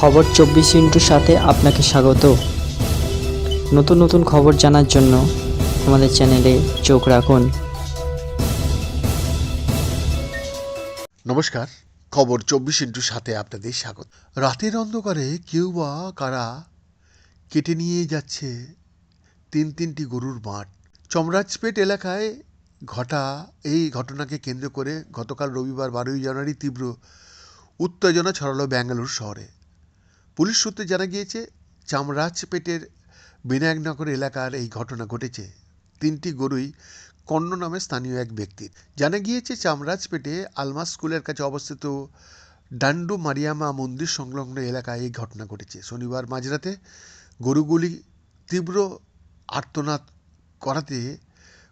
খবর চব্বিশ ইন্টুর সাথে আপনাকে স্বাগত। নতুন নতুন খবর জানার জন্য আমাদের চ্যানেলে চোখ রাখুন। নমস্কার, খবর চব্বিশ ইন্টুর সাথে আপনাদের স্বাগত। রাতের অন্ধকারে কেউ বা কারা কেটে নিয়ে যাচ্ছে তিন তিনটি গরুর মাঠ। চমরাজপেট এলাকায় ঘটা এই ঘটনাকে কেন্দ্র করে গতকাল রবিবার বারোই জানুয়ারি তীব্র উত্তেজনা ছড়ালো ব্যাঙ্গালোর শহরে। পুলিশ সূত্রে জানা গিয়েছে, চামরাজপেটের বিনায়কনগর এলাকার এই ঘটনা ঘটেছে। তিনটি গরুই কন্ন নামে স্থানীয় এক ব্যক্তির। জানা গিয়েছে, চামরাজপেটে আলমাস স্কুলের কাছে অবস্থিত ডান্ডু মারিয়ামা মন্দির সংলগ্ন এলাকায় এই ঘটনা ঘটেছে। শনিবার মাঝরাতে গরুগুলি তীব্র আর্তনাদ করাতে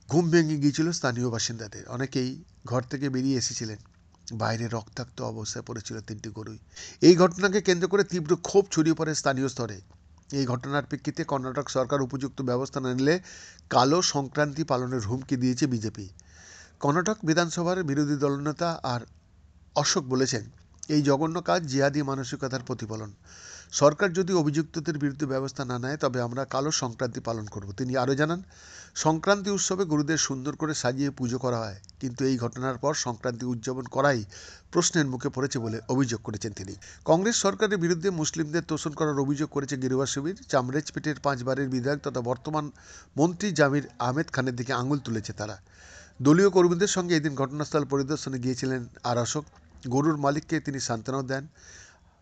ঘুম ভেঙে গিয়েছিল স্থানীয় বাসিন্দাদের। অনেকেই ঘর থেকে বেরিয়ে এসেছিলেন। বাইরে রক্তাক্ত অবস্থায় পড়েছিল তিনটি গরুই। এই ঘটনাকে কেন্দ্র করে তীব্র ক্ষোভ ছড়িয়ে পড়ে স্থানীয় স্তরে। এই ঘটনার প্রেক্ষিতে কর্ণাটক সরকার উপযুক্ত ব্যবস্থা না নিলে কালো সংক্রান্তি পালনের হুমকি দিয়েছে বিজেপি। কর্ণাটক বিধানসভার বিরোধী দলনেতা আর অশোক বলেছেন এই জঘন্য কাজ জিহাদি মানসিকতার প্রতিফলন। সরকার যদি অভিযুক্তদের বিরুদ্ধে ব্যবস্থা না নেয়, তবে আমরা কালো সংক্রান্তি পালন করব। তিনি আরও জানান, সংক্রান্তি উৎসবে গরুদের সুন্দর করে সাজিয়ে পুজো করা হয়। কিন্তু এই ঘটনার পর সংক্রান্তি উদযাপন করাই প্রশ্নের মুখে পড়েছে বলে অভিযোগ করেছেন তিনি। কংগ্রেস সরকারের বিরুদ্ধে মুসলিমদের তোষণ করার অভিযোগ করেছে গেরুয়া শিবির। চামরেজপেটের পাঁচবারের বিধায়ক তথা বর্তমান মন্ত্রী জামির আহমেদ খানের দিকে আঙুল তুলেছে তারা। দলীয় কর্মীদের সঙ্গে এদিন ঘটনাস্থল পরিদর্শনে গিয়েছিলেন আর অশোক গরুর মালিককে তিনি সান্ত্বনাও দেন।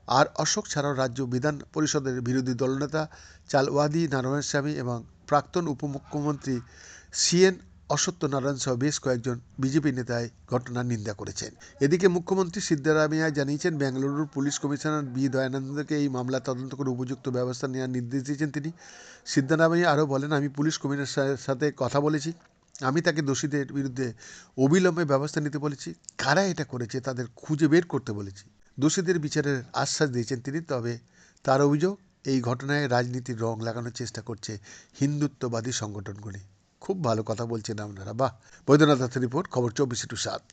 আর অশোক ছাড়াও রাজ্য বিধান পরিষদের বিরোধী দলনেতা চালওয়াদি নারায়ণস্বামী এবং প্রাক্তন উপমুখ্যমন্ত্রী সিএন অসত্য নারায়ণ সহ বেশ কয়েকজন বিজেপি নেতায় ঘটনার নিন্দা করেছেন। এদিকে মুখ্যমন্ত্রী সিদ্ধারামাইয়া জানিয়েছেন বেঙ্গালুরুর পুলিশ কমিশনার বি দয়ানন্দকে এই মামলা তদন্ত করে উপযুক্ত ব্যবস্থা নেওয়ার নির্দেশ দিয়েছেন তিনি। সিদ্ধারামাইয়া আরও বলেন, আমি পুলিশ কমিশনারের সাথে কথা বলেছি। আমি তাকে দোষীদের বিরুদ্ধে অবিলম্বে ব্যবস্থা নিতে বলেছি। কারা এটা করেছে তাদের খুঁজে বের করতে বলেছি। দোষীদের বিচারের আশ্বাস দিয়েছেন তিনি, তবে তার অভিযোগ, এই ঘটনায় রাজনীতির রং লাগানোর চেষ্টা করছে হিন্দুত্ববাদী সংগঠনগুলি। খুব ভালো কথা বলছেন আপনারা। বাহ! বৈদ্যনাথ রিপোর্ট, খবর চব্বিশে টু সাত।